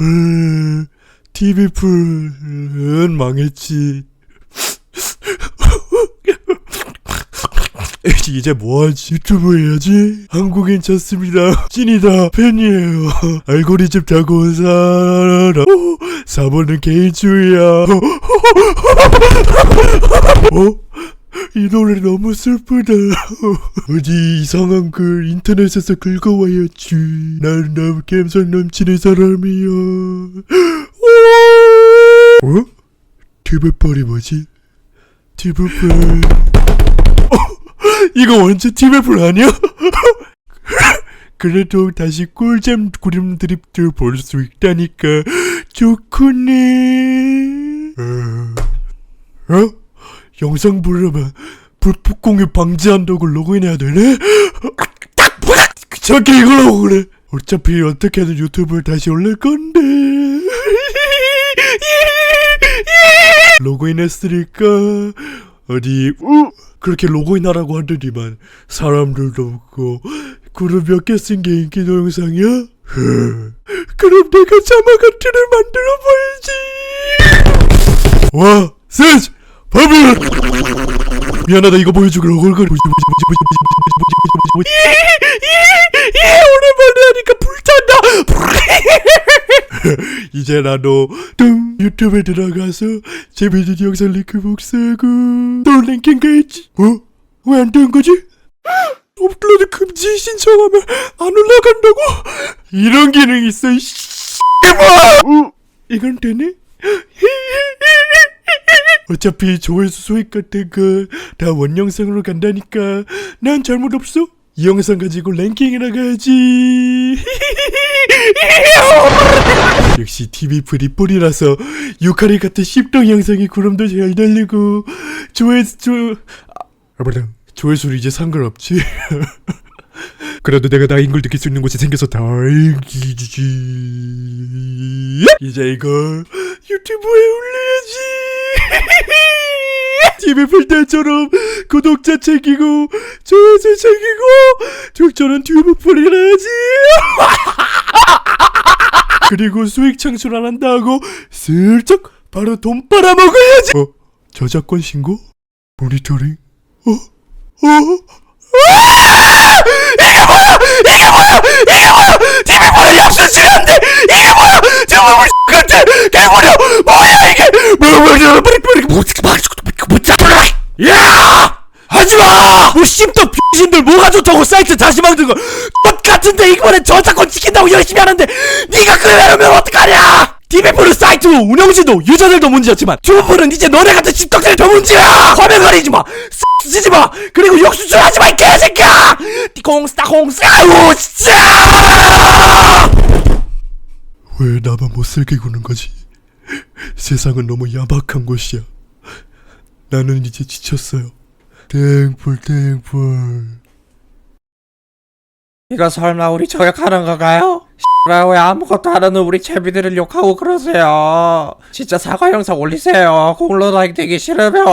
음, TV풀은 망했지. 이제 뭐하지? 유튜브 해야지. 한국인 찾습니다. 찐이다. 팬이에요. 알고리즘 타고 온 사람. 4번은 개인주의야. 어? 이 노래 너무 슬프다. 어디 이상한 글 인터넷에서 긁어와야지. 난 너무 감성 넘치는 사람이야. 어? 티브펄이 뭐지? 티브펄. 어? 이거 완전 티브펄 아니야? 그래도 다시 꿀잼 구름 드립들 볼 수 있다니까 좋구네. 어? 어? 영상 보려면 불법 공유 방지한다고 로그인해야 되네? 귀찮게 이걸로 그래. 어차피 어떻게든 유튜브를 다시 올릴 건데. 로그인했으니까 어디 우 그렇게 로그인하라고 하더니만 사람들도 없고 그룹 몇개 쓴 게 인기 동영상이야? 흐. 그럼 내가 자막 미안하다 이거 보여주기로 얼굴 예, 예, 예, 오랜만에 하니까 불탄다 이제 나도 등 유튜브에 들어가서 재밌는 영상 링크 복사하고 또 랭킹 가야지 어? 왜 안 되는 거지? 업로드 금지 신청하면 안 올라간다고? 이런 기능이 있어 이 뭐? 어? 이건 되네? 어차피 조회수 소액 같은 거 다 원영상으로 간다니까 난 잘못 없어. 이 영상 가지고 랭킹이나 가야지. 역시 TV 프리폴이라서 유카리 같은 씹동 영상이 구름도 잘 달리고 조회수 조... 아, 뭐라 조회수는 이제 상관없지. 그래도 내가 나인 걸 느낄 수 있는 곳이 생겨서 다행이지. 이제 이걸 유튜브에 올려야지. TV 풀 때처럼 구독자 챙기고 조회수 챙기고 적절한 튜브 풀이를 해야지. 그리고 수익 창출 안 한다고 슬쩍 바로 돈 빨아먹어야지. 어? 저작권 신고? 모니터링? 어? 어? TV보다 역순실한데 이게 뭐야 정말 우리 같아 개구려 뭐야 이게 뭐야 야! 하지마! 뭐 씹덕 병신들 뭐가 좋다고 사이트 다시 만든 거. 똑 같은데 이번엔 저작권 지킨다고 열심히 하는데 네가 그러면 어떡하냐? 디베프는 사이트 운영진도 유저들도 문제였지만 튜브는 이제 너네 같은 씹덕들이 더 문제야! 화면 가리지 마! 쓰지 마! 그리고 역수출하지 마 이 개새끼야! 띠콩스타 콩스! 아유 진짜! 왜 나만 못살게 구는 거지? 세상은 너무 야박한 곳이야. 나는 이제 지쳤어요. 땡풀 땡풀. 이거 설마 우리 저격하는 건가요? X라 왜 아무것도 안 하는 우리 채비들을 욕하고 그러세요? 진짜 사과 영상 올리세요. 공로라이 되기 싫으면.